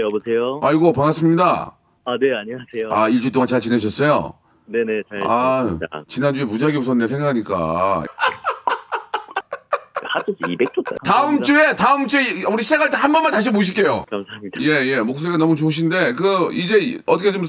네, 여보세요? 아이고 반갑습니다. 아, 네, 안녕하세요. 아 일주 동안 잘 지내셨어요? 네네, 잘 아 지냈습니다. 지난주에 무지하게 웃었네 생각하니까. 하도 200조 다음 주에 다음 주에 우리 시작할 때 한 번만 다시 모실게요. 감사합니다. 예예 목소리가 너무 좋으신데 그 이제 어떻게 좀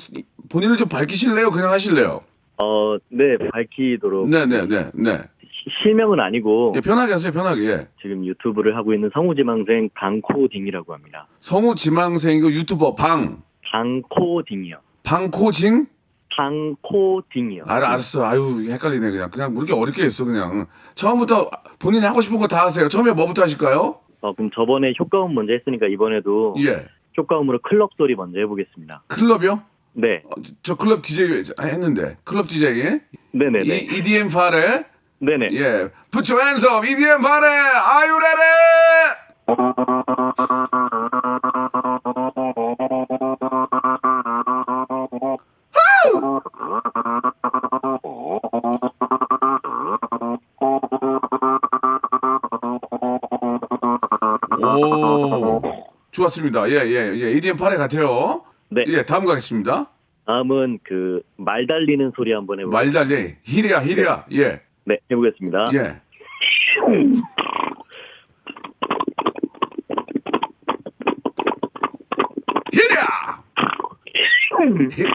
본인을 좀 밝히실래요? 그냥 하실래요? 어, 네, 밝히도록. 네네네 네. 시- 실명은 아니고, 예, 편하게 하세요 편하게. 예. 지금 유튜브를 하고 있는 성우지망생 방코딩이라고 합니다. 성우 지망생이고 유튜버 방 방코딩이요. 방코징? 방코딩이요. 알, 알았어. 아유, 헷갈리네, 그냥. 그냥 뭐 이렇게 어렵게 했어, 그냥. 처음부터 본인이 하고 싶은 거 다 하세요. 처음에 뭐부터 하실까요? 어, 그럼 저번에 효과음 먼저 했으니까 이번에도 예. 효과음으로 클럽 소리 먼저 해보겠습니다. 클럽이요? 네, 어, 저- 저 클럽 DJ 했는데. 클럽 DJ. 네네네. 이, EDM 파레. 네네. 예. Put your hands up. EDM 파레. Are you ready? 오. 좋았습니다. 예, 예, 예. EDM 파레 같아요. 네. 예, 다음 가겠습니다. 다음은 그 말 달리는 소리 한번 해보겠습니다. 말달리. 힐이야, 힐이야. 예. 네, 해보겠습니다. 예. 힐.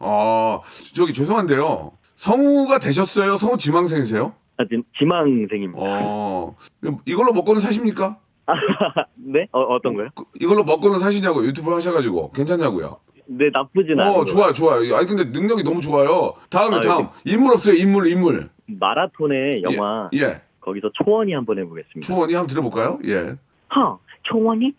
어, 저기 죄송한데요. 성우가 되셨어요? 성우 지망생이세요? 아, 지금 지망생입니다. 어, 이걸로 먹고는 사십니까? 네? 어, 어떤 거요? 그- 이걸로 먹고는 사시냐고 유튜브 하셔가지고 괜찮냐고요? 네, 나쁘진 않아요. 어, 좋아요, 좋아요. 아니 근데 능력이 너무 좋아요. 다음에 아, 다음 인물 없어요, 인물, 인물. 마라톤의 영화 예, 예. 거기서 초원이 한번 해보겠습니다. 초원이 한번 들어볼까요? 예. 허, 초원이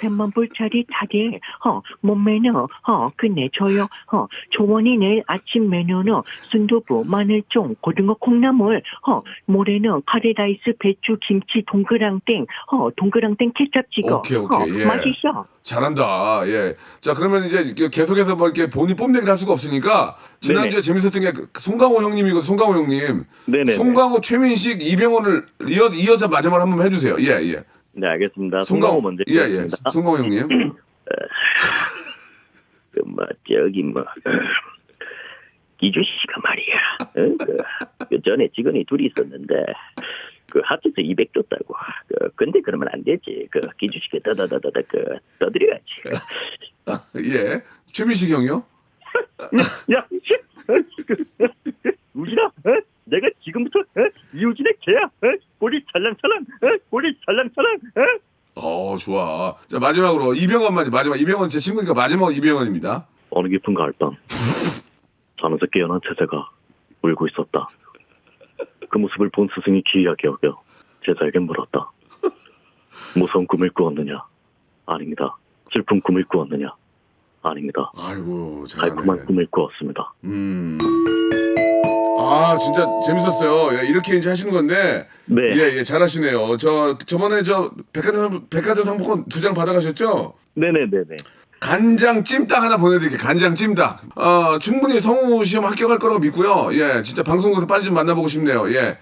뱃만 불차리 타대 허, 몸매너 허, 끝내줘요 허, 초원이 내일 아침 메뉴는 순두부, 마늘종, 고등어 콩나물 허, 모레는 파레다이스, 배추, 김치, 동그랑땡 허, 동그랑땡 케첩 찍어 오케이, 오케이, 허, 예. 맛있어 잘한다. 예. 자, 그러면 이제 계속해서 뭐 이렇게 본인 뽐내기를 할 수가 없으니까 지난주에 재밌었던 게그 송강호 형님이고 송강호 형님. 네네. 송강호, 최민식, 이병헌을 이어서 이어서 마지막으로 한번 해주세요. 예, 예. 네, 알겠습니다. 송강호 먼저 예, 예. 해보겠습니다. 송강호 형님. 그, 뭐, 저기, 뭐, 기주 씨가 말이야. 어? 그, 그 전에 직원이 둘이 있었는데, 그 합쳐서 200 줬다고. 그, 근데 그러면 안 되지. 그 기주 씨가 더더더더더 그 떠드려야지. 아, 예. 최민식 형이요? 야, 씨, 어? 그, 우진아, 어? 내가 지금부터 어? 이우진의 개야. 어? 꼬리 찰랑찰랑, 어? 꼬리 찰랑찰랑. 어? 어, 좋아. 자, 마지막으로 이병헌만 마지막 이병헌 제 친구니까 마지막 이병헌입니다. 어느 깊은 가을 밤 잠에서 깨어난 태세가 울고 있었다. 그 모습을 본 스승이 기이하게 여겨 제자에게 물었다. 무서운 꿈을 꾸었느냐? 아닙니다. 슬픈 꿈을 꾸었느냐? 아닙니다. 아이고, 달콤한 잘하네. 꿈을 꾸었습니다. 음. 아, 진짜 재밌었어요. 예, 이렇게 이제 하시는 건데. 네. 예, 예, 잘하시네요. 저, 저번에 저 백화점, 백화점 상품권 두 장 받아가셨죠? 네네네네. 간장 찜닭 하나 보내드릴게요. 간장 찜닭. 어, 충분히 성우 시험 합격할 거라고 믿고요. 예, 진짜 방송국에서 빨리 좀 만나보고 싶네요. 예.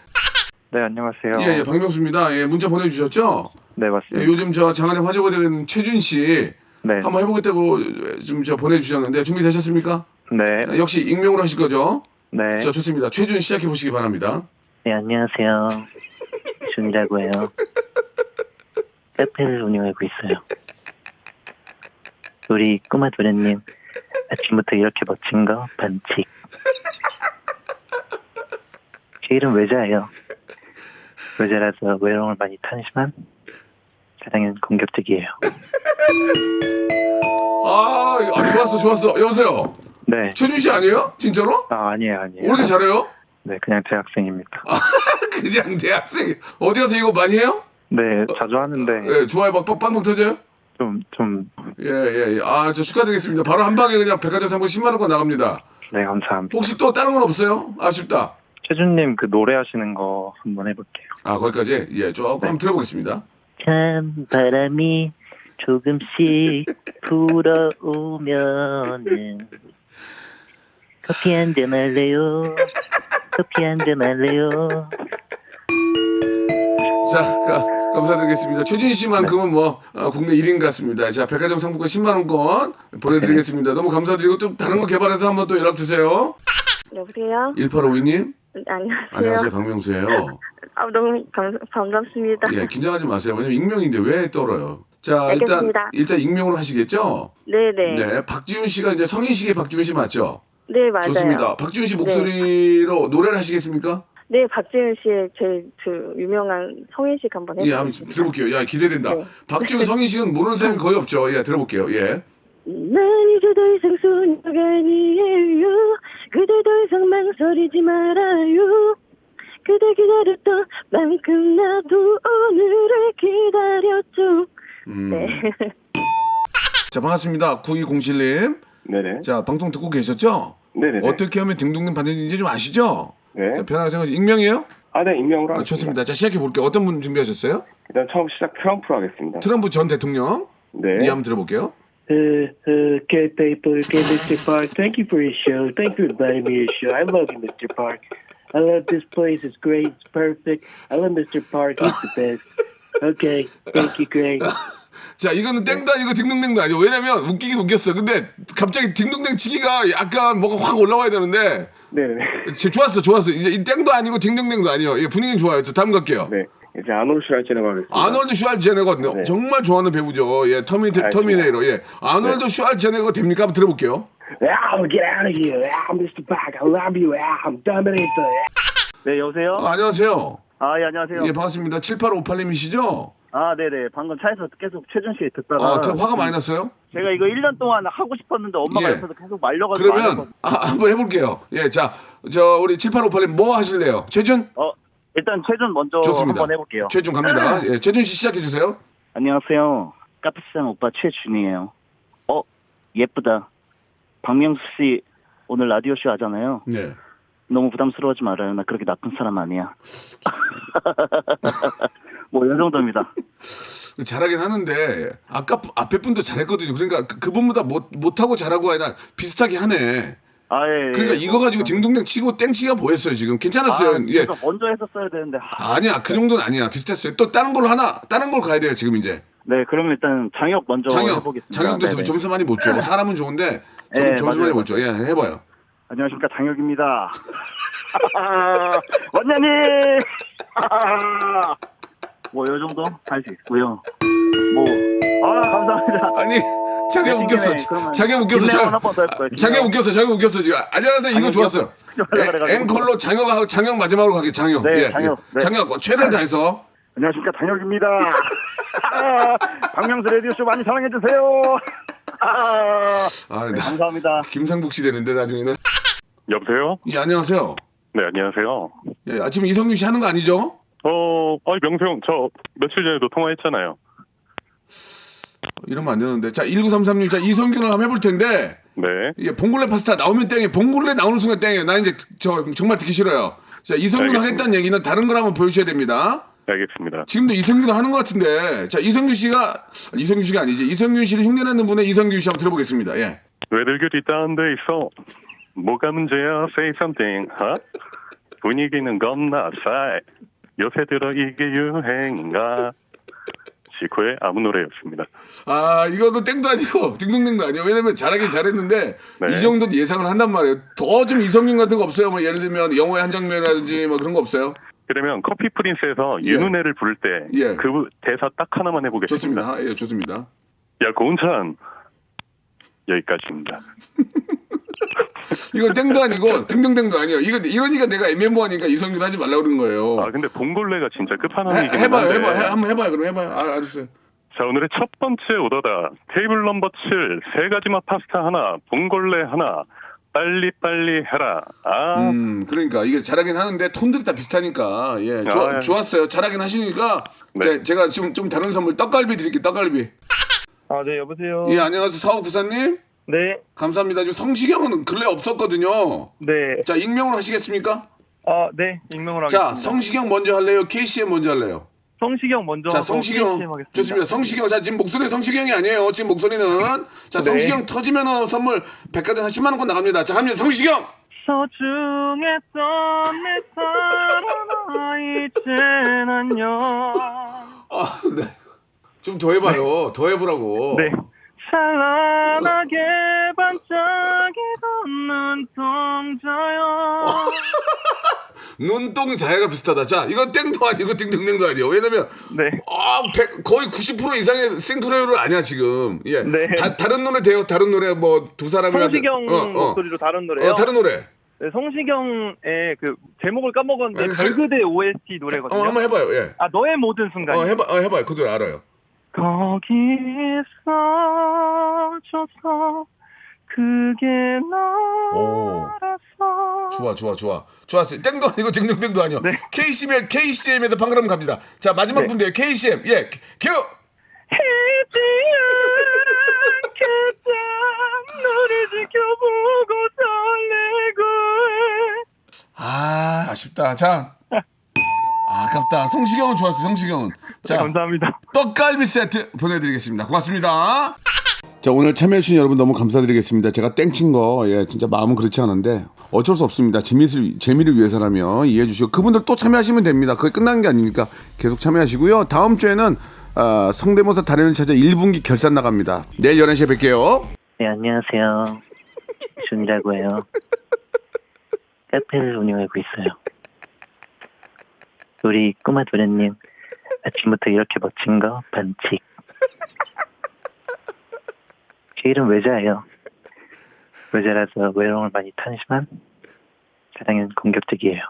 네, 안녕하세요. 예, 예, 박명수입니다. 예, 문자 보내주셨죠? 네, 예, 맞습니다. 요즘 저 장안의 화제가 되는 최준 씨. 네. 한번 해보겠다고 좀 저 보내주셨는데 준비 되셨습니까? 네. 역시 익명으로 하실 거죠? 네. 자, 좋습니다. 최준 시작해 보시기 바랍니다. 네 안녕하세요 준이라고 해요 카페를 운영하고 있어요 우리 꼬마 도련님 아침부터 이렇게 멋진 거 반칙 제 이름 외자예요 외자라서 외로움을 많이 타지만 사랑은 공격적이에요 아, 아, 좋았어, 좋았어. 여보세요. 네. 최준 씨 아니에요? 진짜로? 아, 아니에요, 아니에요. 왜 이렇게 잘해요? 네, 그냥 대학생입니다. 그냥 대학생. 어디 가서 이거 많이 해요? 네, 자주 하는데 예, 좋아요. 막 빵- 빵빵 터져요? 좀, 좀, 예, 예, 예. 아, 저 축하드리겠습니다. 바로 한 방에 그냥 백화점 상품 10만 원권 나갑니다. 네, 감사합니다. 혹시 또 다른 건 없어요? 아쉽다. 최준님 그 노래하시는 거 한번 해볼게요. 아, 거기까지? 예, 조금 한번 들어보겠습니다. 참 바람이 조금씩 불어오면은 커피 한 잔 할래요 커피 한 잔 할래요 자, 가, 감사드리겠습니다. 최진 씨만큼은 뭐 어, 국내 1인 같습니다. 자, 백화점 상품권 10만 원권 보내드리겠습니다. 너무 감사드리고 좀 다른 거 개발해서 한번 또 연락 주세요. 여보세요? 1852님 네, 안녕하세요. 안녕하세요, 박명수예요. 아, 너무 감, 반갑습니다. 예, 긴장하지 마세요. 왜냐면 익명인데 왜 떨어요? 자, 일단 알겠습니다. 일단 익명으로 하시겠죠? 네네. 네. 네, 박지훈 씨가 이제 성인식의 박지훈 씨 맞죠? 맞아요. 좋습니다. 박지훈 씨 목소리로 노래를 하시겠습니까? 네, 박지윤 씨의 제일 그 유명한 성인식 한번 예, 한번 해보겠습니다. 들어볼게요. 야, 기대된다. 네. 박지훈 성인식은 모르는 사람이 거의 없죠. 예, 들어볼게요. 예. 난 이제 더 이상 소녀가 아니에요. 그대 더 이상 망설이지 말아요. 그대 기다렸던 만큼 나도 오늘을 기다렸죠. 음. 네. 자, 반갑습니다. 9207님. 네네. 자, 방송 듣고 계셨죠? 네네. 어떻게 하면 등등등 받는지 좀 아시죠? 네. 자, 편하게 생각하시 익명이에요? 아, 네, 익명으로 아, 하겠습니다. 좋습니다. 자, 시작해 볼게요. 어떤 분 준비하셨어요? 일단 처음 시작 트럼프로 하겠습니다. 트럼프 전 대통령. 네. 이 한번 들어볼게요. Uh, uh, okay, people, okay, Mr. Park, thank you for your show. Thank you for inviting me to your show. I love you, Mr. Park. I love this place. It's great. It's perfect. I love Mr. Park. He's the best. Okay, thank you, great. 자, 이거는 땡도 아니고 딩동댕도 아니고 왜냐면 웃기긴 웃겼어. 근데 갑자기 딩동댕 치기가 약간 뭐가 확 올라와야 되는데 네네. 제- 좋았어, 좋았어. 이제 이 땡도 아니고 딩동댕도 아니에요. 예, 분위기는 좋아요. 저 다음 갈게요. 네. 이제 아놀드 슈왈제네거 하겠습니다. 아놀드 슈왈제네거 네. 정말 좋아하는 배우죠. 예, 터미 알겠습니다. 터미네이터. 예, 아놀드 슈왈제네거 됩니까? 한번 들어볼게요. Ah, get out of here. Ah, Mr. Park, I love you. Ah, I'm Dominator. 네, 여보세요? 아, 안녕하세요. 아, 예, 안녕하세요. 예, 반갑습니다. 7858님이시죠? 아, 네네. 방금 차에서 계속 최준 씨 듣다가. 아, 저 화가 많이 났어요? 제가 이거 1년 동안 하고 싶었는데 엄마가 예. 옆에서 계속 말려가지고. 안 그러면 했거든요. 아, 한번 해볼게요. 예, 자, 저 우리 7858님 뭐 하실래요? 최준? 어, 일단 최준 먼저 좋습니다. 한번 해볼게요. 최준 갑니다. 예, 최준 씨 시작해 주세요. 안녕하세요. 카페시장 오빠 최준이에요. 어, 예쁘다. 박명수 씨 오늘 라디오쇼 하잖아요. 예. 너무 부담스러워하지 말아요. 나 그렇게 나쁜 사람 아니야. 뭐, 이 정도입니다. 잘하긴 하는데 아까 부- 앞에 분도 잘했거든요. 그러니까 그, 그분보다 못 못하고 잘하고 아니라 비슷하게 하네. 아, 예. 예. 그러니까 이거 가지고 딩동댕 치고 땡치가 보였어요 지금. 괜찮았어요. 아, 예. 먼저 했었어야 되는데. 아, 아니야 그 정도는 아니야 비슷했어요. 또 다른 걸로 하나 다른 걸 가야 돼요 지금 이제. 네, 그러면 일단 장혁 먼저 장혁 해보겠습니다. 장혁도 네네. 점수 많이 못 줘. 사람은 좋은데 점, 네, 점수. 많이 못 줘. 예 해봐요. 안녕하십니까 장혁입니다. 원장님. 뭐이 정도 할 수 있고요. 뭐 아 감사합니다. 아니 자기 네, 웃겼어. 네, 그러면 자기 웃겼어. 김래원 자, 한번더 해볼까요? 자기 김래원. 웃겼어. 자기 웃겼어 지금. 안녕하세요. 이거? 좋았어요. 그래가지고. 앵- 앵콜로 장혁하고 장혁 마지막으로 가게 장혁. 네, 예, 장혁. 예. 네. 장혁 최대한 다해서. 안녕하십니까 장혁입니다. 박명수 라디오 쇼 많이 사랑해 주세요. 아, 네, 나 감사합니다. 김상국 씨 되는데 나중에는. 여보세요? 예, 안녕하세요. 네, 안녕하세요. 예, 아침 이성균 씨 하는 거 아니죠? 어, 아니, 명수 형, 저 며칠 전에도 통화했잖아요. 이러면 안 되는데. 자, 1933님, 자, 이성균을 한번 해볼 텐데, 네. 이게 봉골레 파스타 나오면 땡이에요. 봉골레 나오는 순간 땡이에요. 나 이제 저 정말 듣기 싫어요. 자, 이성균 알겠습니다. 하겠다는 얘기는 다른 걸 한번 보여주셔야 됩니다. 알겠습니다. 지금도 이성균 하는 것 같은데, 자, 이성균 씨가, 이성균 씨가 아니지. 이성균 씨를 흉내내는 분의 이성균 씨 한번 들어보겠습니다. 예. 왜들 그리 다운돼 있어? 뭐가 문제야? Say something, 하? 분위기는 겁나 싸. 요새 들어 이게 유행인가? 지코의 아무 노래였습니다. 아, 이거도 땡도 아니고, 딩동댕도 아니에요. 왜냐면 잘하긴 잘했는데, 네. 이 정도는 예상을 한단 말이에요. 더 좀 이성균 같은 거 없어요? 뭐, 예를 들면, 영화의 한 장면이라든지, 뭐 그런 거 없어요? 그러면 커피 프린스에서 예. 윤은혜를 부를 때그 예. 대사 딱 하나만 해보겠습니다. 좋습니다. 아, 예, 좋습니다. 야, 고은찬. 여기까지입니다. 이건 땡도 아니고 딩동댕도 아니에요. 이거 이러니까 내가 애매모하니까 이성균 하지 말라 고 그러는 거예요. 아, 근데 봉골레가 진짜 해, 끝판왕이긴 해봐요, 한데. 해봐, 해, 한번 해봐요. 그럼 해봐요. 아, 알았어요. 자, 오늘의 첫 번째 오더다. 테이블 넘버 7, 세 가지 맛 파스타 하나, 봉골레 하나, 빨리 빨리 해라. 아, 음, 그러니까 이게 잘하긴 하는데 톤들이 다 비슷하니까 예, 좋아, 아, 예. 좋았어요. 잘하긴 하시니까 네. 제, 제가 지금 좀 다른 선물 떡갈비 드릴게요. 떡갈비. 아, 네, 여보세요. 예, 안녕하세요, 사우 구사님. 네, 감사합니다. 지금 성시경은 근래 없었거든요. 네. 자, 익명으로 하시겠습니까? 아, 네, 익명으로 자, 하겠습니다. 성시경 먼저 할래요? KCM 먼저 할래요? 성시경 먼저 자, 하고 성시경. KCM 하겠습니다. 좋습니다. 성시경. 자, 지금 목소리 성시경이 아니에요. 지금 목소리는. 자, 네. 성시경 터지면은 선물 백화점 한 10만 원권 나갑니다. 자, 갑니다. 성시경. 소중했던 내 사랑아 안녕 아, 아, 네. 좀 더 해봐요. 더 해보라고. 네. 찬란하게 반짝이던 눈동자요. 눈동자야가 비슷하다. 자, 이건 땡도 아니고 띵띵땡도 아니에요. 왜냐면 네. 아, 100, 거의 90% 이상의 싱크로율을 아니야 지금. 예. 네. 다, 다른 노래 돼요. 다른 노래 뭐 두 사람이 성시경 어, 어. 목소리로 다른 노래요. 어, 다른 노래. 네, 성시경의 그 제목을 까먹었는데 네, 그- 별그대 OST 어, 노래거든요. 한번 해봐요. 예. 아 너의 모든 순간. 어, 해봐, 어, 해봐요. 그 노래 알아요. 거기 있어줘서 그게 오. 나라서. 좋아, 좋아, 좋아. 좋았어요. 땡도 아니고 띵띵땡도 아니요. 네. KCM, KCM에도 방금 갑니다. 자, 마지막 네. 분들 KCM. 예. 큐! 잊지 않겠다 너를 지켜보고 설레고 아, 아쉽다. 자. 아, 아깝다. 성시경은 좋았어. 성시경은. 자, 네, 감사합니다. 떡갈비 세트 보내드리겠습니다. 고맙습니다. 자, 오늘 참여해주신 여러분 너무 감사드리겠습니다. 제가 땡친 거, 예, 진짜 마음은 그렇지 않은데 어쩔 수 없습니다. 재미를, 재미를 위해서라면 이해해 주시고 그분들 또 참여하시면 됩니다. 그게 끝난 게 아니니까 계속 참여하시고요. 다음 주에는 어, 성대모사 달인을 찾아 1분기 결산 나갑니다. 내일 11시에 뵐게요. 네, 안녕하세요. 준이라고 해요. 카페를 운영하고 있어요. 우리 꼬마 도련님, 아침부터 이렇게 멋진 거 반칙. 제 이름 외자예요. 외자라서 외로움을 많이 타지만 사랑은 공격적이에요.